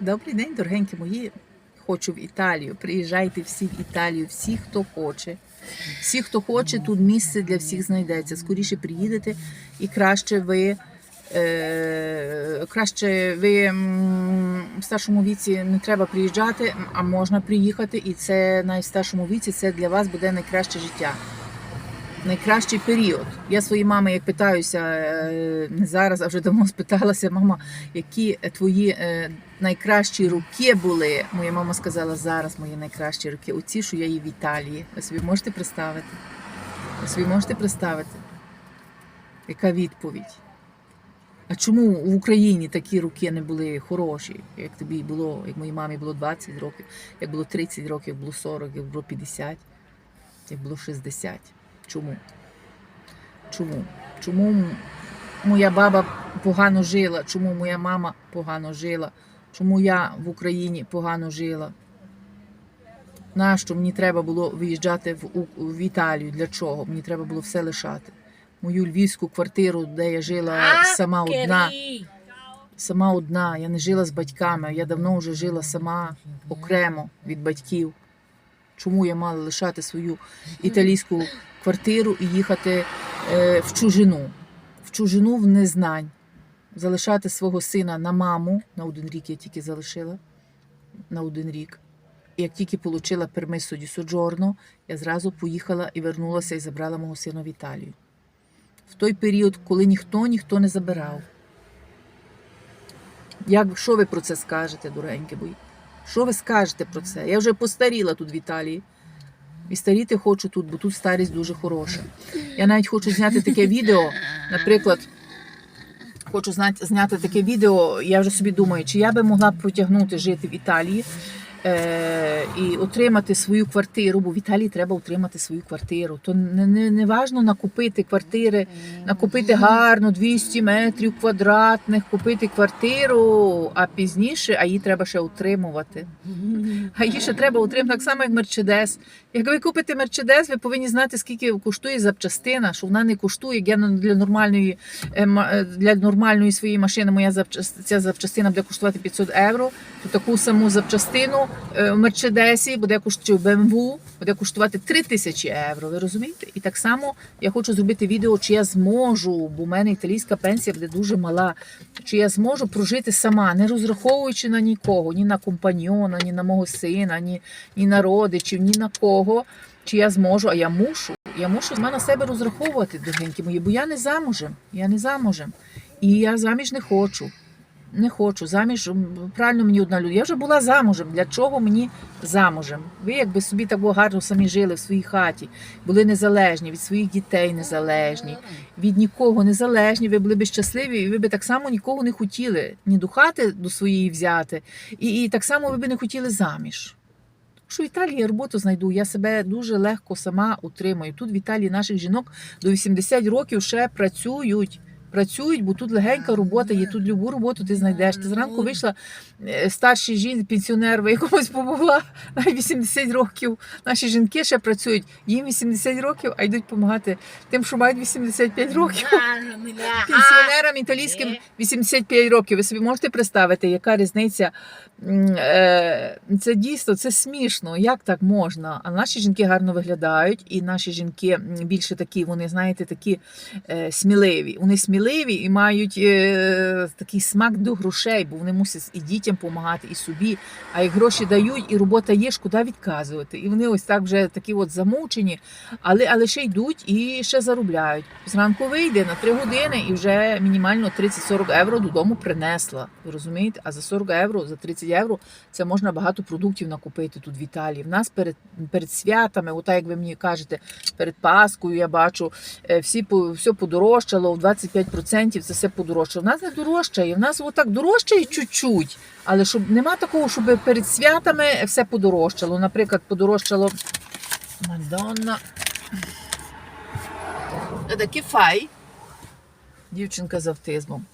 Добрий день, дорогенькі мої. Хочу в Італію. Приїжджайте всі в Італію, всі, хто хоче. Всі, хто хоче, тут місце для всіх знайдеться. Скоріше приїдете і краще ви. Е, краще ви в старшому віці не треба приїжджати, а можна приїхати, і це навіть в старшому віці це для вас буде найкраще життя найкращий період. Я своїй мами, як питаюся е, не зараз, а вже давно спиталася, мама, які твої е, найкращі роки були. Моя мама сказала, зараз мої найкращі роки. Оці, що я є в Італії. Ви собі можете представити? Ви собі можете представити? Яка відповідь? А чому в Україні такі роки не були хороші, як тобі було, як моїй мамі було 20 років, як було 30 років, як було 40, як було 50, як було 60? Чому? Чому? Чому моя баба погано жила? Чому моя мама погано жила? Чому я в Україні погано жила? Нащо мені треба було виїжджати в, У- в Італію? Для чого? Мені треба було все лишати. Мою львівську квартиру, де я жила сама одна. Сама одна. Я не жила з батьками. Я давно вже жила сама окремо від батьків. Чому я мала лишати свою італійську квартиру і їхати е, в чужину, в чужину в незнань, залишати свого сина на маму на один рік я тільки залишила на один рік. І як тільки отримала пермису ді соджорно, я зразу поїхала і вернулася і забрала мого сина в Італію. В той період, коли ніхто ніхто не забирав. Як що ви про це скажете, дорогенькі мої? Що ви скажете про це? Я вже постаріла тут в Італії. І старіти хочу тут, бо тут старість дуже хороша. Я навіть хочу зняти таке відео, наприклад, хочу зняти, таке відео. Я вже собі думаю, чи я би могла протягнути жити в Італії е, і отримати свою квартиру, бо в Італії треба отримати свою квартиру. То не, не, не важно накупити квартири, накупити гарно 200 метрів квадратних, купити квартиру, а пізніше, а її треба ще утримувати. А її ще треба утримати так само, як Мерчедес. Як ви купите Мерчедес, ви повинні знати, скільки коштує запчастина, що вона не коштує. Як Я для нормальної е, е, для нормальної своєї машини моя запчас- ця запчастина буде коштувати 500 євро. То таку саму запчастину е, в Мерчедесі буде коштувати в BMW, буде коштувати 3000 євро. Ви розумієте? І так само я хочу зробити відео, чи я зможу, бо в мене італійська пенсія буде дуже мала. Чи я зможу прожити сама, не розраховуючи на нікого, ні на компаньйона, ні на мого сина, ні, ні на родичів, ні на кого. Чи я зможу, а я мушу. Я мушу на себе розраховувати, дорогенькі мої, бо я не замужем. Я не замужем. І я заміж не хочу. Не хочу. Заміж правильно мені одна людина. Я вже була замужем. Для чого мені замужем? Ви якби собі так гарно самі жили в своїй хаті, були незалежні, від своїх дітей незалежні, від нікого незалежні, ви були б щасливі, і ви б так само нікого не хотіли ні до хати до своєї взяти, і, і так само ви б не хотіли заміж. Що в Італії я роботу знайду, я себе дуже легко сама утримую. Тут в Італії наших жінок до 80 років ще працюють. Працюють, бо тут легенька робота є. Тут любу роботу ти знайдеш. Ти зранку вийшла е, старший жін, пенсіонер, ви якомусь помогла на 80 років. Наші жінки ще працюють. Їм 80 років, а йдуть допомагати тим, що мають 85 років. Пенсіонерам італійським 85 років. Ви собі можете представити, яка різниця? Е, Це дійсно це смішно. Як так можна? А наші жінки гарно виглядають, і наші жінки більше такі, вони, знаєте, такі е, сміливі. Вони сміливі і мають е, такий смак до грошей, бо вони мусять і дітям допомагати, і собі. А як гроші дають, і робота є, шкода відказувати. І вони ось так вже такі от замучені, але, але ще йдуть і ще заробляють. Зранку вийде на 3 години і вже мінімально 30-40 євро додому принесла. Ви розумієте? А за 40 євро, за 30 євро це можна багато продуктів накупити тут в Італії. В нас перед, перед святами, ота, як ви мені кажете, перед Паскою я бачу, е, всі все подорожчало, в 25% це все подорожче. В нас не дорожчає, в нас отак дорожчає чуть-чуть. Але щоб нема такого, щоб перед святами все подорожчало. Наприклад, подорожчало Мадонна. Таке фай. Дівчинка з автизмом.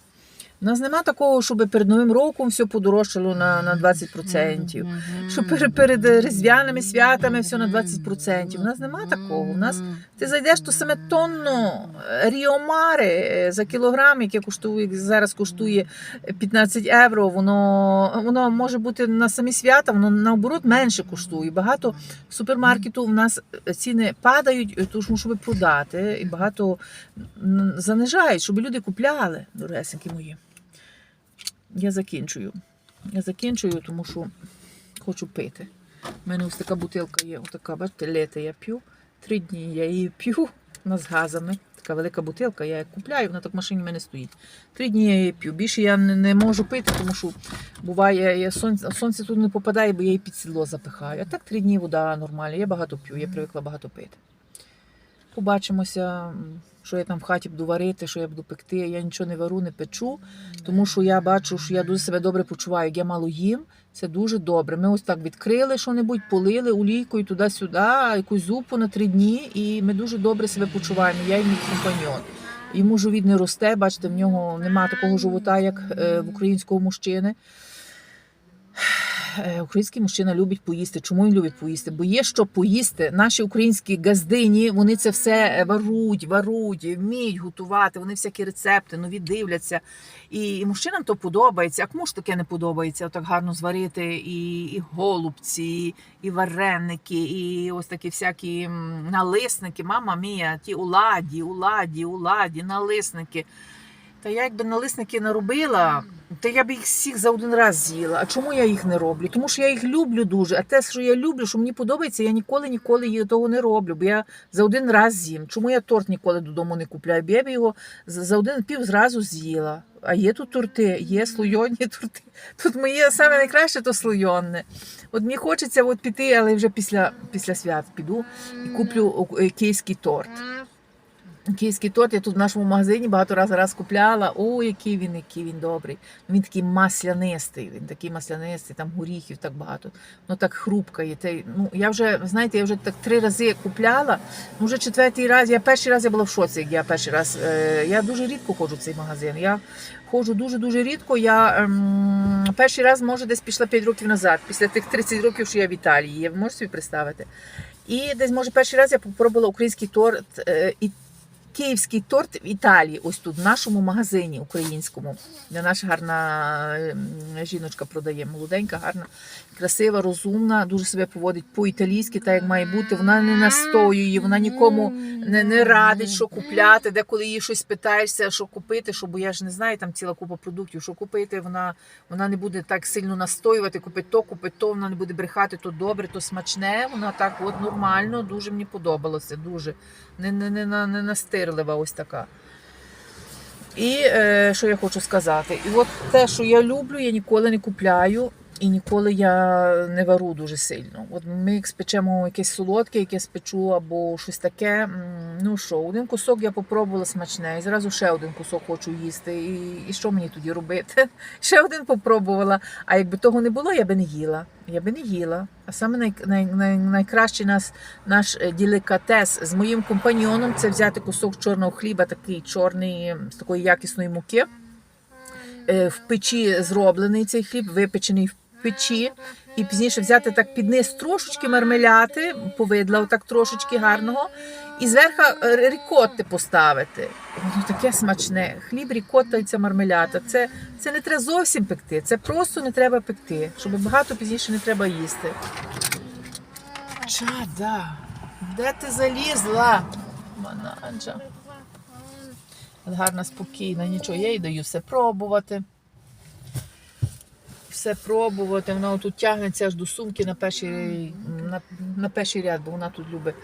У нас нема такого, щоб перед Новим роком все подорожчало на, на 20%. Що перед, перед різдвяними святами все на 20%. У нас нема такого. У нас ти зайдеш то саме тонну е, ріомари е, за кілограм, яке коштує зараз коштує 15 євро. Воно воно може бути на самі свята, воно наоборот менше коштує. Багато супермаркету в нас ціни падають, е, тому щоб продати, і багато занижають, щоб люди купляли, доресенькі мої. Я закінчую. Я закінчую, тому що хочу пити. У мене ось така бутилка є, ось така, бачите, літа я п'ю. Три дні я її п'ю з газами. Така велика бутилка, я її купляю, вона так в машині в мене стоїть. Три дні я її п'ю. Більше я не, не можу пити, тому що буває, я сонце, сонце тут не попадає, бо я її під сідло запихаю. А так три дні вода нормальна. Я багато п'ю, я привикла багато пити. Побачимося, що я там в хаті буду варити, що я буду пекти. Я нічого не вару, не печу, тому що я бачу, що я дуже себе добре почуваю. Як я мало їм, це дуже добре. Ми ось так відкрили що-небудь, полили олійкою туди-сюди, якусь зупу на три дні, і ми дуже добре себе почуваємо. Я і мій компаньон. Йому живіт не росте, бачите, в нього немає такого живота, як е, в українського мужчини. Е, Український мужчина любить поїсти. Чому він любить поїсти? Бо є що поїсти. Наші українські газдині вони це все варуть, варуть, вміють готувати. Вони всякі рецепти нові дивляться. І, і мужчинам то подобається. А кому ж таке не подобається? Отак гарно зварити і, і голубці, і вареники, і ось такі всякі налисники. Мама мія, ті уладі, уладі, уладі, налисники. Та я якби налисники наробила, то я б їх всіх за один раз з'їла. А чому я їх не роблю? Тому що я їх люблю дуже. А те, що я люблю, що мені подобається, я ніколи ніколи того не роблю. Бо я за один раз з'їм. Чому я торт ніколи додому не купляю? Бо я б його за один пів зразу з'їла. А є тут торти, є слойонні торти. Тут моє саме найкраще то слойонне. От мені хочеться от піти, але вже після, після свят піду і куплю київський торт. Київський торт я тут в нашому магазині багато разів раз купляла. О, який він, який він добрий. Він такий маслянистий, він такий маслянистий, там горіхів так багато. Ну так хрупкає. Ну, я вже, знаєте, я вже так три рази купляла. Ну, вже четвертий раз. Я перший раз я була в шоці, як я перший раз. Е, я дуже рідко ходжу в цей магазин. Я ходжу дуже-дуже рідко. Я ем, перший раз, може, десь пішла 5 років назад, після тих 30 років, що я в Італії. Можете собі представити? І десь, може, перший раз я попробувала український торт. Е, і Київський торт в Італії, ось тут, в нашому магазині українському, де наша гарна ем, жіночка продає, молоденька, гарна, красива, розумна, дуже себе поводить по-італійськи, так як має бути. Вона не настоює, вона нікому не, не радить, що купляти, де коли їй щось питаєшся, що купити, що, бо я ж не знаю, там ціла купа продуктів, що купити, вона, вона не буде так сильно настоювати, купити то, купити то, вона не буде брехати, то добре, то смачне. Вона так от нормально, дуже мені подобалося, дуже не, не, не, не настирлива ось така. І е, що я хочу сказати? І от те, що я люблю, я ніколи не купляю і ніколи я не вару дуже сильно. От ми як спечемо якесь солодке, яке спечу або щось таке. Ну що, один кусок я попробувала смачне, і зразу ще один кусок хочу їсти. І, і що мені тоді робити? Ще один попробувала. А якби того не було, я би не їла. Я би не їла. А саме най, най, най, найкращий нас, наш е, делікатес з моїм компаньйоном це взяти кусок чорного хліба, такий чорний, з такої якісної муки. Е, В печі зроблений цей хліб, випечений в печі. І пізніше взяти так під низ трошечки мармеляти, повидла отак трошечки гарного, і зверху е, рікотти поставити. Воно таке смачне. Хліб, рікотта і ця мармелята. Це, це не треба зовсім пекти, це просто не треба пекти, щоб багато пізніше не треба їсти. Чада, де ти залізла? Манаджа. Гарна, спокійна, нічого, я їй даю все пробувати. Все пробувати. Вона тут тягнеться аж до сумки на перший, на, на перший ряд, бо вона тут любить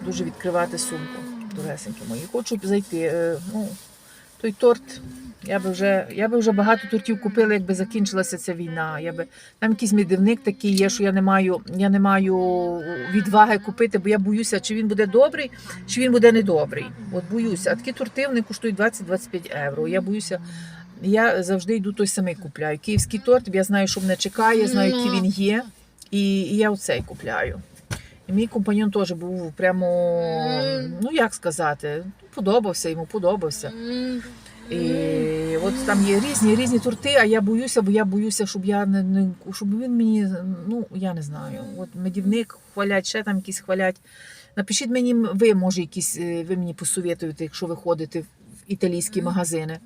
дуже відкривати сумку. Доресенькі мої. Хочу зайти. е, Ну, той торт. Я би вже, я би вже багато тортів купила, якби закінчилася ця війна. Я би, там якийсь медивник такий є, що я не маю, я не маю відваги купити, бо я боюся, чи він буде добрий, чи він буде недобрий. От боюся. А такі торти вони коштують 20-25 євро. Я боюся. Я завжди йду той самий купляю. Київський торт, я знаю, що мене чекає, знаю, який він є. І, я оцей купляю. І мій компаньон теж був прямо, ну як сказати, подобався йому, подобався. І от там є різні різні торти, а я боюся, бо я боюся, щоб я не, не щоб він мені, ну я не знаю. От медівник хвалять, ще там якісь хвалять. Напишіть мені, ви може якісь, е, ви мені посовітуєте, якщо ви ходите італійські магазини,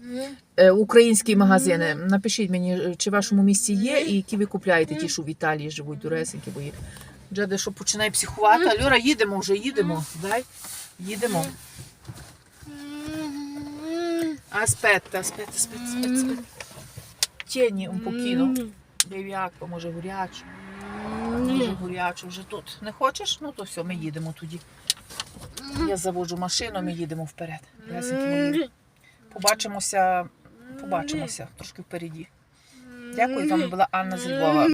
е, українські магазини. Напишіть мені, е, чи в вашому місті є, і які ви купляєте, ті, що в Італії живуть, дуресенькі, бо є. Вже дещо починає психувати. Альора, їдемо вже, їдемо. Дай, їдемо. Аспетта, аспетта, аспетта, аспетта. Tieni un pochino. Acqua, може гурячу. Може гурячу вже тут. Не хочеш? Ну то все, ми їдемо тоді. Я заводжу машину, ми їдемо вперед. Ясенькі мої. Побачимося, побачимося трошки впереді. Дякую, з вами була Анна з Львова.